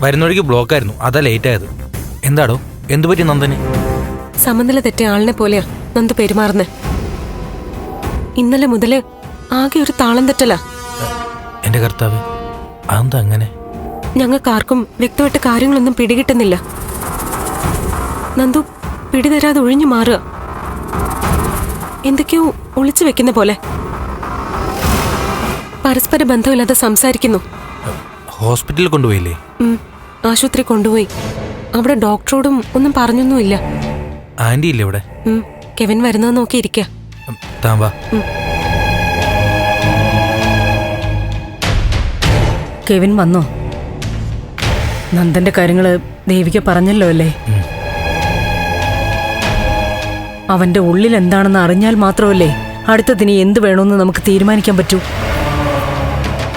വരുന്ന വഴിക്ക് ബ്ലോക്കായിരുന്നു അതാ ലേറ്റ് ആയത്. എന്താടോ? എന്തു പറ്റി നന്ദന്? സമനില തെറ്റിയ ആളിനെ പോലെയാ നന്ദു പെരുമാറുന്നേ. ഇന്നലെ മുതൽ ആകെ ഒരു താളം തെറ്റലാ. എന്റെ കർത്താവ് അതെന്താ അങ്ങനെ? ഞങ്ങൾക്കാർക്കും വ്യക്തമായിട്ട് കാര്യങ്ങളൊന്നും പിടികിട്ടുന്നില്ല. നന്ദു പിടിതരാതെ ഒഴിഞ്ഞു മാറുക. എന്തൊക്കെയോ ഒളിച്ചു വെക്കുന്ന പോലെ. പരസ്പര ബന്ധമില്ലാതെ സംസാരിക്കുന്നു. ഹോസ്പിറ്റലിൽ കൊണ്ടുപോയില്ലേ? ആശുപത്രി കൊണ്ടുപോയി. അവിടെ ഡോക്ടറോടും ഒന്നും പറഞ്ഞൊന്നുമില്ല. ആന്റി ഇല്ല ഇവിടെ? കെവിൻ വരുന്നത് നോക്കി ഇരിക്കാ. കെവിൻ വന്നോ? നന്ദന്റെ കാര്യങ്ങൾ ദേവിക്ക് പറഞ്ഞല്ലോ അല്ലേ? അവന്റെ ഉള്ളിൽ എന്താണെന്ന് അറിഞ്ഞാൽ മാത്രമല്ലേ അടുത്തതിന് എന്ത് വേണമെന്ന് നമുക്ക് തീരുമാനിക്കാൻ പറ്റൂ.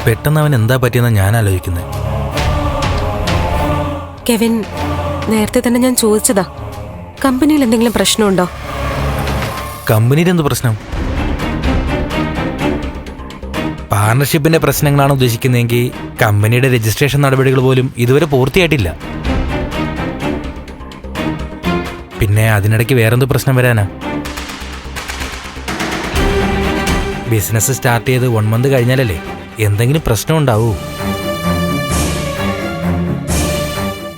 പെട്ടെന്ന് അവൻ എന്താ പറ്റിയെന്ന് ഞാൻ ആലോചിക്കുന്നത് കെവിൻ നേരത്തെ തന്നെ ഞാൻ ചോദിച്ചതാ. കമ്പനിയിൽ എന്തെങ്കിലും പ്രശ്നമുണ്ടോ? കമ്പനിയിൽ എന്ത് പ്രശ്നം? പാർട്ണർഷിപ്പിന്റെ പ്രശ്നങ്ങളാണ് ഉദ്ദേശിക്കുന്നതെങ്കിൽ കമ്പനിയുടെ രജിസ്ട്രേഷൻ നടപടികൾ പോലും ഇതുവരെ പൂർത്തിയായിട്ടില്ല. പിന്നെ അതിനിടയ്ക്ക് വേറെന്ത് പ്രശ്നം വരാനാ? ബിസിനസ് സ്റ്റാർട്ട് ചെയ്ത് വൺ മന്ത് കഴിഞ്ഞാലല്ലേ എന്തെങ്കിലും പ്രശ്നം ഉണ്ടാവൂ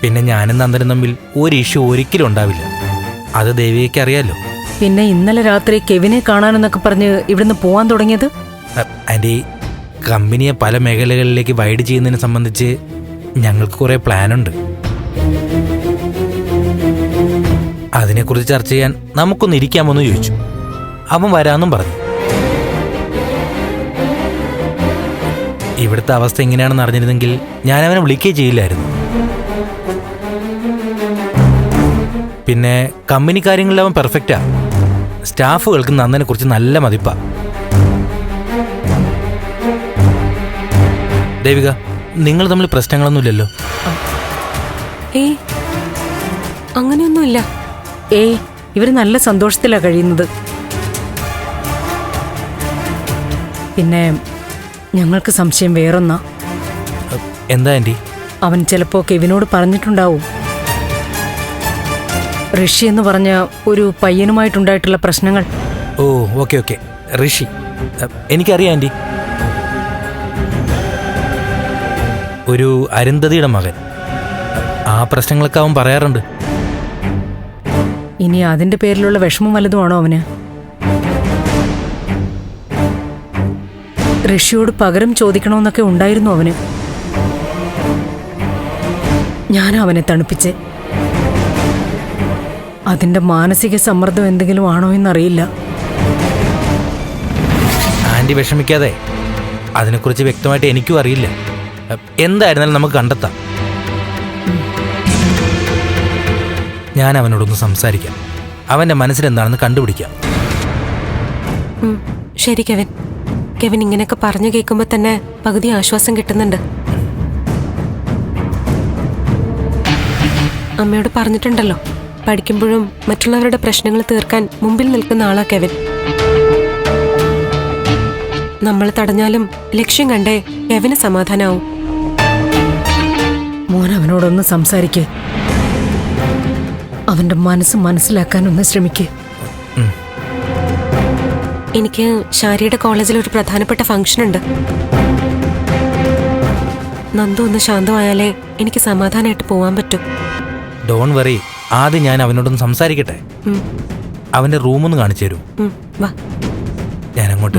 പിന്നെ ഞാനും നന്ദനും തമ്മിൽ ഒരു ഇഷ്യൂ ഒരിക്കലും ഉണ്ടാവില്ല. അത് ദേവികയ്ക്ക് അറിയാലോ. പിന്നെ ഇന്നലെ രാത്രി കെവിനെ കാണാനെന്നൊക്കെ പറഞ്ഞ് ഇവിടുന്ന് പോവാൻ തുടങ്ങിയത്? ആന്റി കമ്പനിയെ പല മേഖലകളിലേക്ക് വൈഡ് ചെയ്യുന്നതിനെ സംബന്ധിച്ച് ഞങ്ങൾക്ക് കുറേ പ്ലാനുണ്ട്. അതിനെക്കുറിച്ച് ചർച്ച ചെയ്യാൻ നമുക്കൊന്ന് ഇരിക്കാമെന്ന് ചോദിച്ചു. അവൻ വരാമെന്നും പറഞ്ഞു. ഇവിടുത്തെ അവസ്ഥ എങ്ങനെയാണെന്ന് അറിഞ്ഞിരുന്നെങ്കിൽ ഞാൻ അവനെ വിളിക്കുകയും ചെയ്യില്ലായിരുന്നു. പിന്നെ കമ്പനി കാര്യങ്ങളിൽ അവൻ പെർഫെക്റ്റാ സ്റ്റാഫുകൾക്ക് നന്ദനെ കുറിച്ച് നല്ല മതിപ്പാ. ദേവിക നിങ്ങൾ തമ്മിൽ പ്രശ്നങ്ങളൊന്നുമില്ലല്ലോ? ഏയ് അങ്ങനെയൊന്നുമില്ല. ഏ ഇവർ നല്ല സന്തോഷത്തിലാ കഴിയുന്നത്. പിന്നെ ഞങ്ങൾക്ക് സംശയം വേറൊന്നാ. എന്താ ആന്റി? അവൻ ചിലപ്പോ കെവിനോട് പറഞ്ഞിട്ടുണ്ടാവും. ഋഷി എന്ന് പറഞ്ഞ ഒരു പയ്യനുമായിട്ടുണ്ടായിട്ടുള്ള പ്രശ്നങ്ങൾ. ഓ ഓക്കെ ഓക്കെ. ഋഷി. എനിക്കറിയാം ആന്റി ഒരു അരുന്ധതിയുടെ മകൻ. ആ പ്രശ്നങ്ങളൊക്കെ അവൻ പറയാറുണ്ട്. ഇനി അതിന്റെ പേരിലുള്ള വിഷമം വല്ലതുമാണോ അവന്? ഋഷിയോട് പകരം ചോദിക്കണമെന്നൊക്കെ ഉണ്ടായിരുന്നു അവന്. ഞാൻ അവനെ തണുപ്പിച്ച്. അതിന്റെ മാനസിക സമ്മർദ്ദം എന്തെങ്കിലും ആണോ എന്നറിയില്ല. ആന്റി വിഷമിക്കാതെ അതിനെക്കുറിച്ച് വ്യക്തമായിട്ട് എനിക്കും അറിയില്ല. എന്തായിരുന്നാലും നമുക്ക് കണ്ടെത്താം. ഞാൻ അവനോടൊന്ന് സംസാരിക്കാം. അവന്റെ മനസ്സിലെന്താണെന്ന് കണ്ടുപിടിക്കാം. ശരി കെവിൻ. കെവിൻ ഇങ്ങനെയൊക്കെ പറഞ്ഞു കേൾക്കുമ്പോൾ തന്നെ പകുതി ആശ്വാസം കിട്ടുന്നുണ്ട്. അമ്മയോട് പറഞ്ഞിട്ടുണ്ടല്ലോ. പഠിക്കുമ്പോഴും മറ്റുള്ളവരുടെ പ്രശ്നങ്ങൾ തീർക്കാൻ മുമ്പിൽ നിൽക്കുന്ന ആളാ കെവിൻ. നമ്മൾ തടഞ്ഞാലും ലക്ഷ്യം കണ്ടേ കെവിന് സമാധാനാവും. മോൻ അവനോടൊന്ന് സംസാരിക്ക്. അവന്റെ മനസ്സ് മനസ്സിലാക്കാനൊന്ന് ശ്രമിക്ക്. എനിക്ക് ഷാരിയുടെ കോളേജിൽ ഒരു പ്രധാനപ്പെട്ട ഫംഗ്ഷൻ ഉണ്ട്. നന്ദു ഒന്ന് ശാന്തമായാലേ എനിക്ക് സമാധാനമായിട്ട് പോവാൻ പറ്റൂ. ഡോൺ വറി ആദ്യം ഞാൻ അവനോടൊന്ന് സംസാരിക്കട്ടെ? അവന്റെ റൂമൊന്ന് കാണിച്ചു തരൂ ഞാൻ വാ. ഞാൻ അങ്ങോട്ട്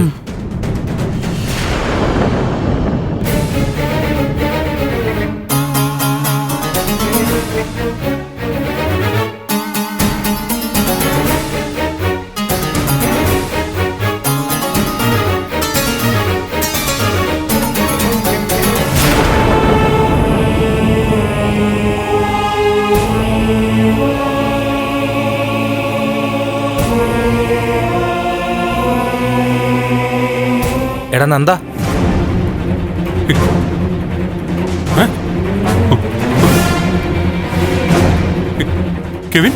എടാ നന്ദ. കെവിൻ?